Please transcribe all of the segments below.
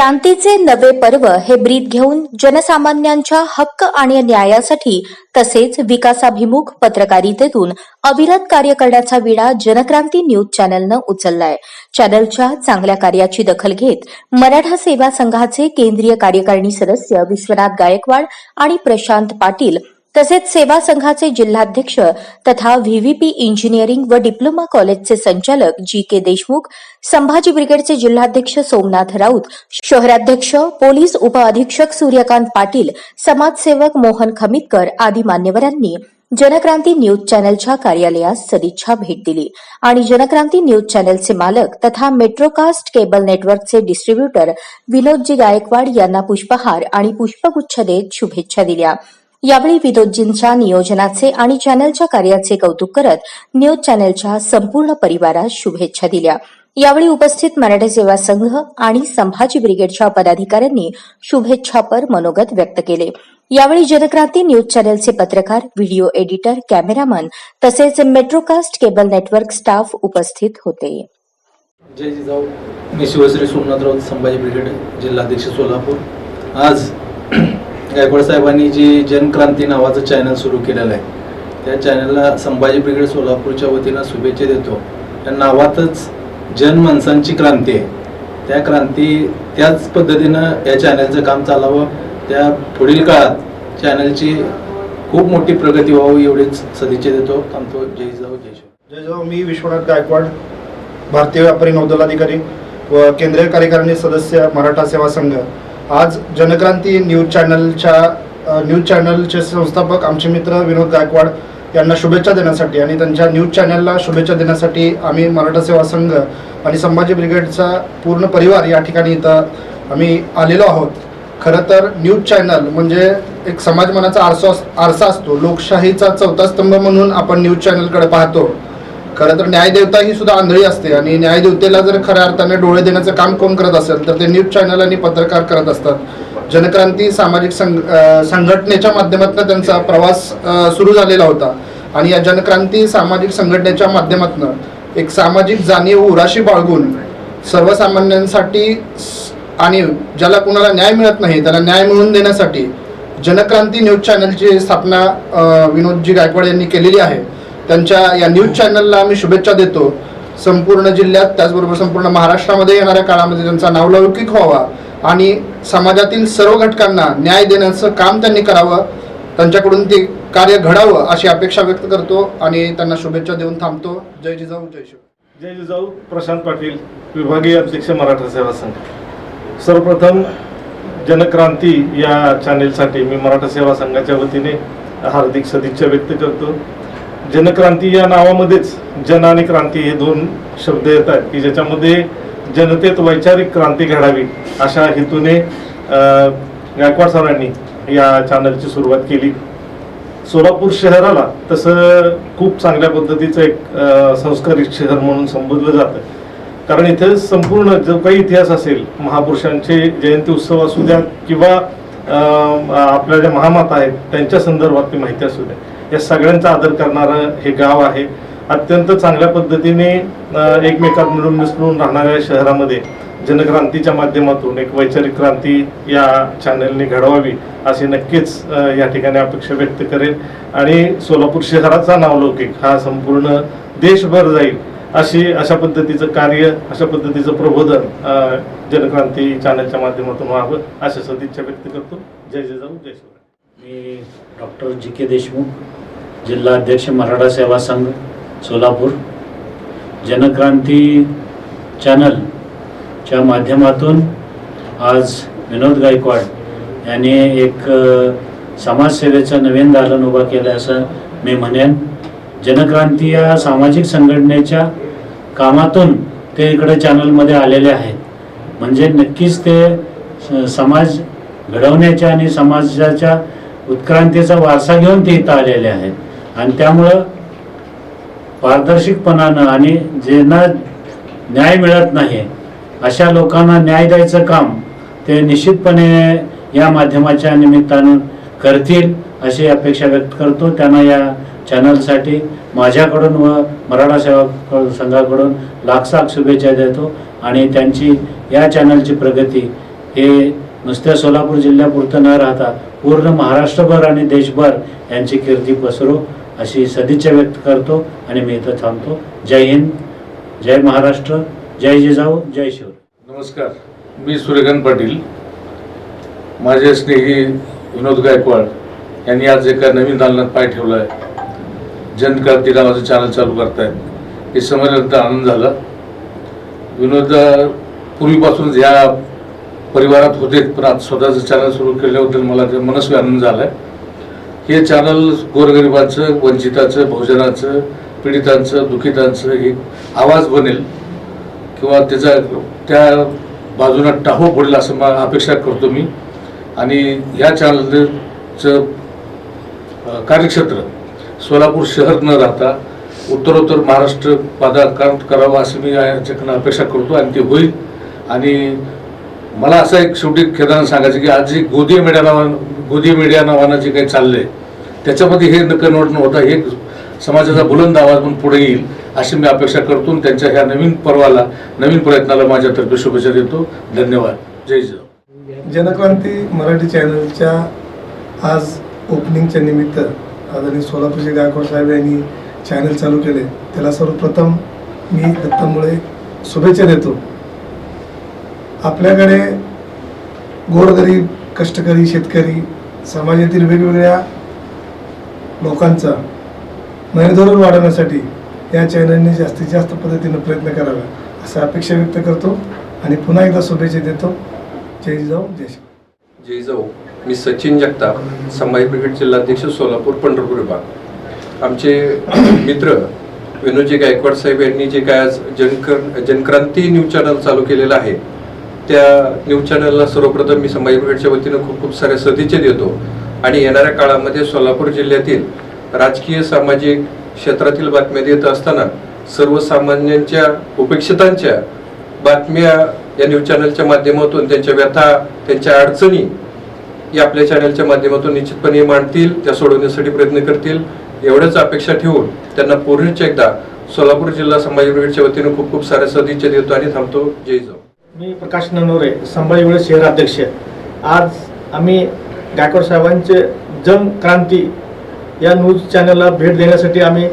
क्रांतीचे नवे पर्व हे ब्रीद घेऊन जनसामान्यांच्या हक्क आणि न्यायासाठी तसेच विकासाभिमुख पत्रकारितेतून अविरत कार्य करण्याचा विडा जनक्रांती न्यूज चॅनलनं उचललाय. चॅनलच्या चांगल्या कार्याची दखल घेत मराठा सेवा संघाचे केंद्रीय कार्यकारिणी सदस्य विश्वनाथ गायकवाड आणि प्रशांत पाटील तसेच सेवा संघाचे जिल्हाध्यक्ष तथा व्हीव्हीपी इंजिनिअरिंग व डिप्लोमा कॉलेजचे संचालक जी के देशमुख संभाजी ब्रिगेडचे जिल्हाध्यक्ष सोमनाथ राऊत शहराध्यक्ष पोलीस उपअधीक्षक सूर्यकांत पाटील समाजसेवक मोहन खमितकर आदी मान्यवरांनी जनक्रांती न्यूज चॅनलच्या कार्यालयास सदिच्छा भेट दिली. आणि जनक्रांती न्यूज चॅनलचे मालक तथा मेट्रोकास्ट केबल नेटवर्कचे डिस्ट्रीब्युटर विनोदजी गायकवाड यांना पुष्पहार आणि पुष्पगुच्छ देत शुभेच्छा दिल्या. यावेळी विनोदजींच्या नियोजनाचे आणि चॅनलच्या कार्याचे कौतुक करत न्यूज चॅनलच्या संपूर्ण परिवारास शुभेच्छा दिल्या. यावेळी उपस्थित मराठा सेवा संघ आणि संभाजी ब्रिगेडच्या पदाधिकाऱ्यांनी शुभेच्छापर मनोगत व्यक्त केले. यावेळी जनक्रांती न्यूज चॅनलचे पत्रकार व्हिडिओ एडिटर कॅमेरामन तसेच मेट्रोकास्ट केबल नेटवर्क स्टाफ उपस्थित होते. जय जिजाऊ. मी शिवश्री सोमनाथ राऊत संभाजी ब्रिगेड जिल्हाध्यक्ष सोलापूर. आज गायकवाड साहेबांनी जी जनक्रांती नावाचं चॅनल सुरू केलेलं आहे त्या चॅनलला संभाजी ब्रिगेड सोलापूरच्या वतीनं शुभेच्छा देतो. त्या नावातच जन माणसांची क्रांती आहे. त्या क्रांती त्याच पद्धतीनं या चॅनलचं काम चालावं. त्या पुढील काळात चॅनलची खूप मोठी प्रगती व्हावी एवढीच सदिच्छा देतो. थांबतो. जय जिजाऊ जय शिव. जय जाऊ. मी विश्वनाथ गायकवाड भारतीय व्यापारी नौदल अधिकारी व केंद्रीय कार्यकारिणी सदस्य मराठा सेवा संघ. आज जनक्रांती न्यूज चॅनलच्या न्यूज चॅनलचे संस्थापक आमचे मित्र विनोद गायकवाड यांना शुभेच्छा देण्यासाठी आणि त्यांच्या न्यूज चॅनलला शुभेच्छा देण्यासाठी आम्ही मराठा सेवा संघ आणि संभाजी ब्रिगेडचा पूर्ण परिवार या ठिकाणी इथं आम्ही आलेलो आहोत. खरं तर न्यूज चॅनल म्हणजे एक समाजमनाचा आरसा आरसा असतो. लोकशाहीचा चौथा स्तंभ म्हणून आपण न्यूज चॅनलकडे पाहतो. खरं तर न्यायदेवता ही सुद्धा आंधळी असते आणि न्यायदेवतेला जर खऱ्या अर्थाने डोळे देण्याचं काम कोण करत असेल तर ते न्यूज चॅनल आणि पत्रकार करत असतात. जनक्रांती सामाजिक संघ संघटनेच्या माध्यमातून त्यांचा प्रवास सुरू झालेला होता. आणि या जनक्रांती सामाजिक संघटनेच्या माध्यमातून एक सामाजिक जाणीव उराशी बाळगून सर्वसामान्यांसाठी आणि ज्याला कुणाला न्याय मिळत नाही त्याला न्याय मिळवून देण्यासाठी जनक्रांती न्यूज चॅनलची स्थापना विनोदजी गायकवाड यांनी केलेली आहे. त्यांच्या या न्यूज चॅनलला आम्ही शुभेच्छा देतो. संपूर्ण जिल्ह्यात त्याचबरोबर संपूर्ण महाराष्ट्रामध्ये येणाऱ्या काळामध्ये त्यांचा नावलौकिक व्हावा आणि समाजातील सर्व घटकांना न्याय देण्याचं काम त्यांनी करावं. त्यांच्याकडून ते कार्य घडावं अशी अपेक्षा व्यक्त करतो आणि त्यांना शुभेच्छा देऊन थांबतो. जय जिजाऊ जय शिव जय जिजाऊ प्रशांत पाटील विभागीय अध्यक्ष मराठा सेवा संघ. सर्वप्रथम जनक्रांती या चॅनेलसाठी मी मराठा सेवा संघाच्या वतीने हार्दिक सदिच्छा व्यक्त करतो. जनक्रांती या नावामध्येच जन आणि क्रांती हे दोन शब्द येत आहेत की ज्याच्यामध्ये जनतेत वैचारिक क्रांती घडावी अशा हेतूने गायकवाड सरांनी या चॅनलची सुरुवात केली. सोलापूर शहराला तसं खूप चांगल्या पद्धतीचं एक अ, संस्कारित शहर म्हणून संबोधलं जातं. कारण इथे संपूर्ण जो काही इतिहास असेल महापुरुषांचे जयंती उत्सव असू द्या किंवा आपल्या ज्या महामाता आहेत त्यांच्या संदर्भातली माहिती असू द्या. या सगळ्यांचा आदर करणारं हे गाव आहे. अत्यंत चांगल्या पद्धतीने एकमेकात मिळून मिसळून राहणाऱ्या शहरामध्ये जनक्रांतीच्या माध्यमातून एक वैचारिक क्रांती या चॅनलने घडवावी अशी नक्कीच या ठिकाणी अपेक्षा व्यक्त करेल आणि सोलापूर शहराचा नावलौकिक हा संपूर्ण देशभर जाईल अशी अशा पद्धतीचं कार्य अशा पद्धतीचं प्रबोधन जनक्रांती चॅनलच्या माध्यमातून व्हावं अशा सदिच्छा व्यक्त करतो. जय जय जाऊ जय शिवराय. मी डॉक्टर जी के देशमुख जिल्हा अध्यक्ष मराठा सेवा संघ सोलापूर. जनक्रांती चॅनलच्या माध्यमातून आज विनोद गायकवाड यांनी एक समाजसेवेचं नवीन दालन उभं केलं असं मी म्हणेन. जनक्रांती या सामाजिक संघटनेच्या कामातून ते इकडे चॅनलमध्ये आलेले आहेत. म्हणजे नक्कीच ते स- समाज घडवण्याच्या आणि समाजाच्या उत्क्रांतीचा वारसा घेऊन ते इथं आलेले आहेत. आणि त्यामुळं पारदर्शकपणानं आणि ज्यांना न्याय मिळत नाही अशा लोकांना न्याय द्यायचं काम ते निश्चितपणे या माध्यमाच्या निमित्तानं करतील अशी अपेक्षा व्यक्त करतो. त्यांना या चॅनलसाठी माझ्याकडून व मराठा सेवा संघाकडून लाख लाख शुभेच्छा देतो. आणि त्यांची या चॅनलची प्रगती हे नुसत्या सोलापूर जिल्ह्यापुरतं न राहता पूर्ण महाराष्ट्रभर आणि देशभर यांची कीर्ती पसरो अशी सदिच्छा व्यक्त करतो आणि मी इथं थांबतो. जय हिंद जय महाराष्ट्र जय जिजाऊ जय शिव नमस्कार मी सूर्यकांत पाटील. माझे स्नेही विनोद गायकवाड यांनी आज एका नवीन दालनात पाय ठेवला आहे जनक्रांती नावाचं चॅनल चालू करतायत. हे समजल्यानंतर आनंद झाला. विनोद पूर्वीपासून पूर्वीपासूनच ह्या परिवारात होते पण आज स्वतःचं चॅनल सुरू केल्याबद्दल मला ते मनस्वी आनंद झाला आहे हे चॅनल गोरगरिबाचं वंचिताचं बहुजनाचं पीडितांचं दुखितांचं एक आवाज बनेल किंवा त्याचा त्या बाजूला टाहो पडेल असं मला अपेक्षा करतो मी. आणि या चॅनलचं कार्यक्षेत्र सोलापूर शहर न राहता उत्तरोत्तर महाराष्ट्र पादाकार करावं असं मी याच्याकडनं अपेक्षा करतो आणि ते होईल. आणि मला असं एक शेवटी खेदानं सांगायचं की आज जी गोदी मीडिया नावानं गोदी मीडिया नावानं जे काही चाललंय त्याच्यामध्ये हे न कन्वर्ट न होता हे समाजाचा बुलंद आवाज म्हणून पुढे येईल अशी मी अपेक्षा करतो त्यांच्या ह्या नवीन पर्वाला नवीन प्रयत्नाला माझ्यातर्फे शुभेच्छा देतो. धन्यवाद. जय जय जनक्रांती मराठी चॅनलच्या आज ओपनिंगच्या निमित्त आदरणीय सोलापूरचे गायकवाड साहेब यांनी चॅनल चालू केले. त्याला सर्वप्रथम मी दत्तामुळे शुभेच्छा देतो. आपल्याकडे गोरगरीब कष्टकरी शेतकरी समाजातील वेगवेगळ्या लोकांचा नयनधोरण वाढवण्यासाठी या चॅनलने जास्तीत जास्त पद्धतीनं प्रयत्न करावा असं अपेक्षा व्यक्त करतो आणि पुन्हा एकदा शुभेच्छा देतो. जय जाऊ जय शिव जय जाऊ मी सचिन जगताप संभाजी ब्रिगेड जिल्हाध्यक्ष सोलापूर पंढरपूर विभाग. आमचे मित्र विनोजी गायकवाड साहेब यांनी जे काय आज जनकर जनक्रांती न्यूज चॅनल चालू केलेलं आहे त्या न्यूज चॅनलला सर्वप्रथम मी संभाजी ब्रिगेडच्या वतीनं खूप खूप साऱ्या सदिच्छा देतो. आणि येणाऱ्या काळामध्ये सोलापूर जिल्ह्यातील राजकीय सामाजिक क्षेत्रातील बातम्या देत असताना सर्वसामान्यांच्या उपेक्षितांच्या बातम्या या न्यूज चॅनलच्या माध्यमातून त्यांच्या व्यथा त्यांच्या अडचणी या आपल्या चॅनलच्या माध्यमातून निश्चितपणे मांडतील त्या सोडवण्यासाठी प्रयत्न करतील. एवढंच अपेक्षा ठेवून त्यांना पूर्णच एकदा सोलापूर जिल्हा समाज ब्रिगेडच्या वतीनं खूप खूप साऱ्या सदिच्छा देतो आणि थांबतो. जय जाऊ मी प्रकाश ननोरे संभाजी ब्रिगेड शहर अध्यक्ष आज आम्ही गायकवाड साहेबांचे जन क्रांती या न्यूज चॅनलला भेट देण्यासाठी आम्ही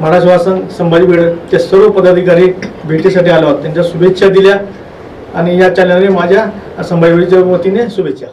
मराठी वासन संभाजी ते सर्व पदाधिकारी भेटीसाठी आलो आहोत. त्यांच्या शुभेच्छा दिल्या आणि या चॅनलने माझ्या संभाजी ब्रिगेडच्या वतीने शुभेच्छा.